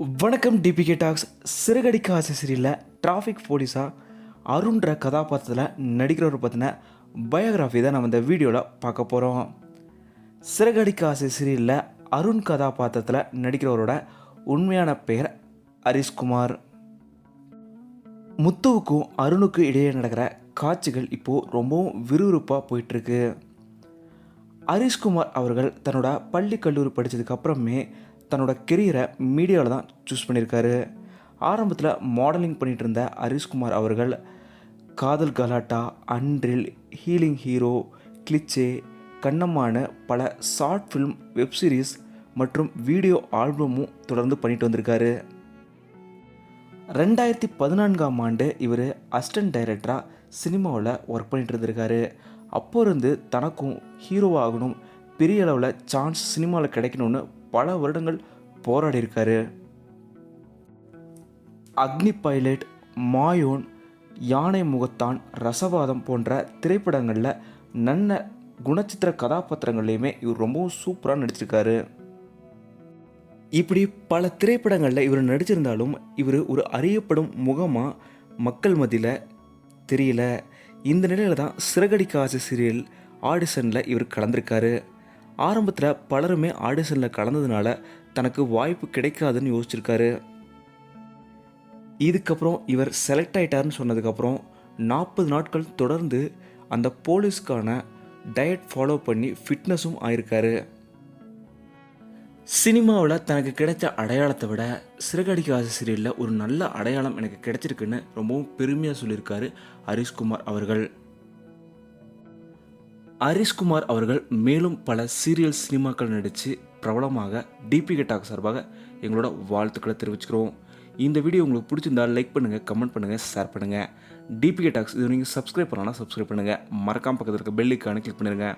வணக்கம் DPK tax சிறுகடிக்க ஆசை சீரியலில் டிராஃபிக் போலீஸாக அருண்ற கதாபாத்திரத்தில் நடிக்கிறவரை பற்றின பயோகிராஃபி தான் நம்ம இந்த வீடியோவில் பார்க்க போகிறோம் சிறுகடிக்க ஆசை சீரியலில் அருண் கதாபாத்திரத்தில் நடிக்கிறவரோட உண்மையான பெயர் ஹரிஷ்குமார். முத்துவுக்கும் அருணுக்கும் இடையே நடக்கிற காட்சிகள் இப்போது ரொம்பவும் விறுவிறுப்பாக போயிட்டுருக்கு. ஹரிஷ்குமார் அவர்கள் தன்னோட பள்ளி கல்லூரி படித்ததுக்கப்புறமே தன்னோட கெரியரை மீடியாவில் தான் சூஸ் பண்ணியிருக்காரு. ஆரம்பத்தில் மாடலிங் பண்ணிட்டு இருந்த ஹரிஷ்குமார் அவர்கள் காதல் கலாட்டா அன்றில் ஹீலிங் ஹீரோ கிளிச்சே கண்ணம்மான பல ஷார்ட் ஃபிலிம் வெப் சீரிஸ் மற்றும் வீடியோ ஆல்பமும் தொடர்ந்து பண்ணிட்டு வந்திருக்காரு. ரெண்டாயிரத்தி பதினான்காம் ஆண்டு இவர் அசிஸ்டன்ட் டைரக்டராக சினிமாவில் ஒர்க் பண்ணிட்டு இருந்திருக்காரு. அப்போ இருந்து தனக்கும் ஹீரோவாகணும் பெரிய அளவில் சான்ஸ் சினிமாவில் கிடைக்கணும்னு பல வருடங்கள் போராடி இருக்காரு அக்னி பைலட் மாயோன் யானை முகத்தான் ரசவாதம் போன்ற திரைப்படங்களில் நல்ல குணச்சித்திர கதாபாத்திரங்கள்லையுமே இவர் ரொம்பவும் சூப்பராக நடிச்சிருக்காரு. இப்படி பல திரைப்படங்களில் இவர் நடிச்சிருந்தாலும் இவர் ஒரு அறியப்படும் முகமாக மக்கள் மத்தியில் தெரியல. இந்த நிலையில் தான் சிறகடிக்க ஆசை சீரியல் ஆடிஷனில் இவர் கலந்திருக்காரு. ஆரம்பத்தில் பலருமே ஆடிஷனில் கலந்ததுனால தனக்கு வாய்ப்பு கிடைக்காதுன்னு யோசிச்சிருக்காரு. இதுக்கப்புறம் இவர் செலக்ட் ஆகிட்டாருன்னு சொன்னதுக்கப்புறம் நாற்பது நாட்கள் தொடர்ந்து அந்த போலீஸ்க்கான டயட் ஃபாலோ பண்ணி ஃபிட்னஸும் ஆயிருக்காரு. சினிமாவில் தனக்கு கிடைச்ச அடையாளத்தை விட சிறகடிக்க ஆசை சீரியலில் ஒரு நல்ல அடையாளம் எனக்கு கிடைச்சிருக்குன்னு ரொம்பவும் பெருமையாக சொல்லியிருக்காரு ஹரிஷ்குமார் அவர்கள். ஹரிஷ்குமார் அவர்கள் மேலும் பல சீரியல் சினிமாக்கள் நடித்து பிரபலமாக டிபி டாக் சார்பாக எங்களோட வாழ்த்துக்களை தெரிவிச்சுக்கிறோம். இந்த வீடியோ உங்களுக்கு பிடிச்சிருந்தால் லைக் பண்ணுங்கள் கமெண்ட் பண்ணுங்கள் ஷேர் பண்ணுங்கள் டிபிகே டாக்ஸ் இது நீங்கள் சப்ஸ்கிரைப் பண்ணலாம் சப்ஸ்கிரைப் பண்ணுங்கள் மறக்காம பக்கத்தில் இருக்க பெல்லுக்கான கிளிக் பண்ணிடுங்க